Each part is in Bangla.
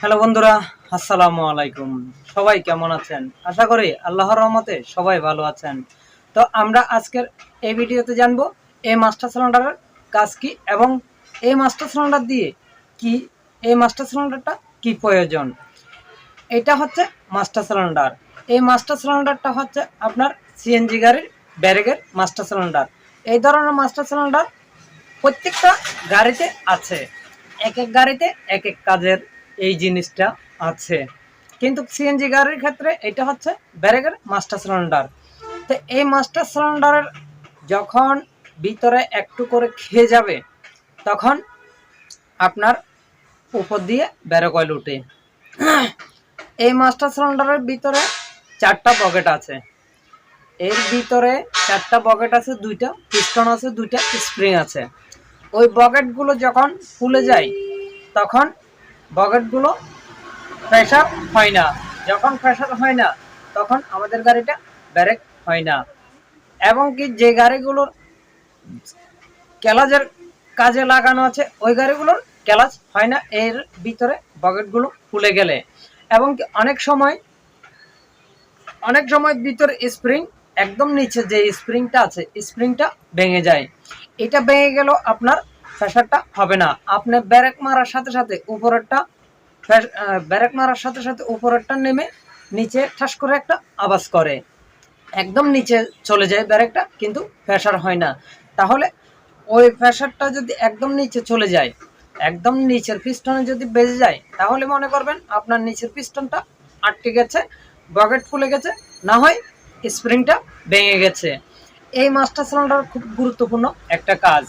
হ্যালো বন্ধুরা, আসসালামু আলাইকুম। সবাই কেমন আছেন? আশা করি আল্লাহর রহমতে সবাই ভালো আছেন। তো আমরা আজকের এই ভিডিওতে জানব, এই মাস্টার সিলিন্ডারের কাজ কি এবং এই মাস্টার সিলিন্ডার দিয়ে কি, এই মাস্টার সিলিন্ডারটা কি প্রয়োজন? এটা হচ্ছে মাস্টার সিলিন্ডার এই মাস্টার সিলিন্ডারটা হচ্ছে আপনার সিএনজি গাড়ির ব্যারেগের মাস্টার সিলিন্ডার এই ধরনের মাস্টার সিলিন্ডার প্রত্যেকটা গাড়িতে আছে। এক এক গাড়িতে এক এক কাজের এই জিনিসটা আছে। কিন্তু সিএনজি গাড়ির ক্ষেত্রে এটা হচ্ছে ব্যারেগের মাস্টার সিলিন্ডার। তো এই মাস্টার সিলিন্ডারের যখন ভিতরে একটু করে খেয়ে যাবে, তখন আপনার উপর দিয়ে ব্যারেক অয়েল উঠে। এই মাস্টার সিলিন্ডারের ভিতরে চারটা পকেট আছে। এর ভিতরে চারটা পকেট আছে, দুইটা পিস্টন আছে, দুইটা স্প্রিং আছে। ওই বকেটগুলো যখন ফুলে যায়, তখন বকেটগুলো প্রেশার হয় না। যখন প্রেশার হয় না, তখন আমাদের গাড়িটা ব্যারেক হয় না। এবং কি যে গাড়িগুলোর ক্যালাজের কাজে লাগানো আছে, ওই গাড়িগুলোর ক্যালাজ হয় না, এর ভিতরে বকেটগুলো ফুলে গেলে। এবং কি অনেক সময় অনেক সময় ভিতরে স্প্রিং একদম নিচে যে স্প্রিংটা আছে স্প্রিংটা ভেঙে যায়। এটা ভেঙে গেল আপনার প্রেশারটা হবে না। আপনি ব্যারেক মারার সাথে সাথে উপরেরটা ব্যারেক মারার সাথে সাথে উপরেরটা নেমে নিচে ঠাস করে একটা আওয়াজ করে। একদম নিচে চলে যায় ব্যারেকটা, কিন্তু প্রেশার হয় না। তাহলে ওই প্রেশারটা যদি একদম নিচে চলে যায়, একদম নিচের পিস্টনে যদি বেজে যায়, তাহলে মনে করবেন আপনার নিচের পিস্টনটা আটকে গেছে, বকেট ফুলে গেছে, না হয় স্প্রিংটা ভেঙে গেছে। এই মাস্টার সিলিন্ডার খুব গুরুত্বপূর্ণ একটা কাজ।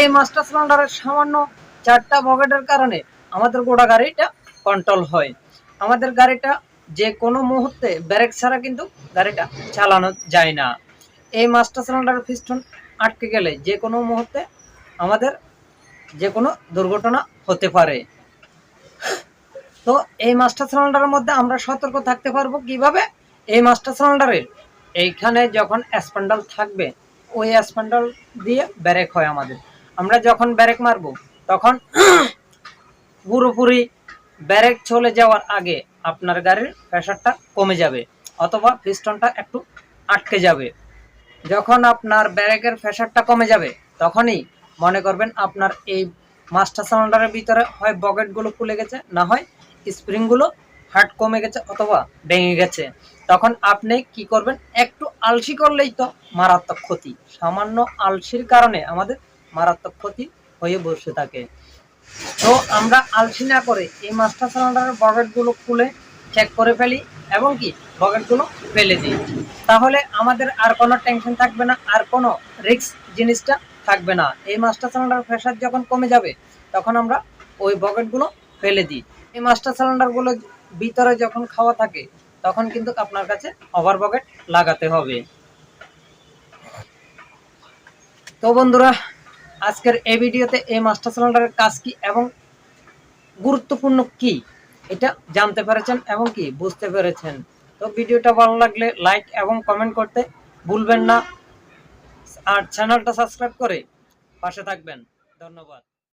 এই মাস্টার সিলিন্ডারের সামান্য চারটা বকেটের কারণে আমাদের গোটা গাড়িটা কন্ট্রোল হয়। আমাদের গাড়িটা যে কোনো মুহূর্তে ব্রেক ছাড়া কিন্তু গাড়িটা চালানো যায় না। এই মাস্টার সিলিন্ডারের পিস্টন আটকে গেলে যে কোনো মুহূর্তে আমাদের যে কোনো দুর্ঘটনা হতে পারে। তো এই মাস্টার সিলিন্ডারের মধ্যে আমরা সতর্ক থাকতে পারব কীভাবে? এই মাস্টার সিলিন্ডারের এইখানে যখন স্প্যান্ডাল থাকবে, ওই স্প্যান্ডাল দিয়ে ব্রেক হয় আমাদের। আমরা যখন ব্যারেক মারবো, তখন পুরোপুরি ব্যারেক চলে যাওয়ার আগে আপনার গাড়ির প্রেশারটা কমে যাবে অথবা পিস্টনটা একটু আটকে যাবে। যখন আপনার ব্যারেকের প্রেশারটা কমে যাবে, তখনই মনে করবেন আপনার এই মাস্টার সিলিন্ডারের ভিতরে হয় বকেটগুলো খুলে গেছে, না হয় স্প্রিংগুলো হার্ট কমে গেছে অথবা ভেঙে গেছে। তখন আপনি কি করবেন? একটু আলসি করলেই তো মারাত্মক ক্ষতি। সামান্য আলসির কারণে আমাদের মারাত্মক ক্ষতি হয়ে বসে থাকে। তো আমরা আলসি না করে এই মাস্টার সিলিন্ডারের বকেটগুলো খুলে চেক করে ফেলি এবং কি বকেটগুলো ফেলে দিই। তাহলে আমাদের আর কোনো টেনশন থাকবে না, আর কোনো রিস্ক জিনিসটা থাকবে না। এই মাস্টার সিলিন্ডার প্রেশার যখন কমে যাবে, তখন আমরা ওই বকেটগুলো ফেলে দিই। এই মাস্টার সিলিন্ডারগুলো ভিতরে যখন খাওয়া থাকে, তখন কিন্তু আপনার কাছে ওভার বকেট লাগাতে হবে। তো বন্ধুরা আজকের এই ভিডিওতে এই মাস্টার সিলিন্ডারের কাজ কি এবং গুরুত্বপূর্ণ কি এটা জানতে পেরেছেন এবং কি বুঝতে পেরেছেন। তো ভিডিওটা ভালো লাগলে লাইক এবং কমেন্ট করতে ভুলবেন না। আর চ্যানেলটা সাবস্ক্রাইব করে পাশে থাকবেন। ধন্যবাদ।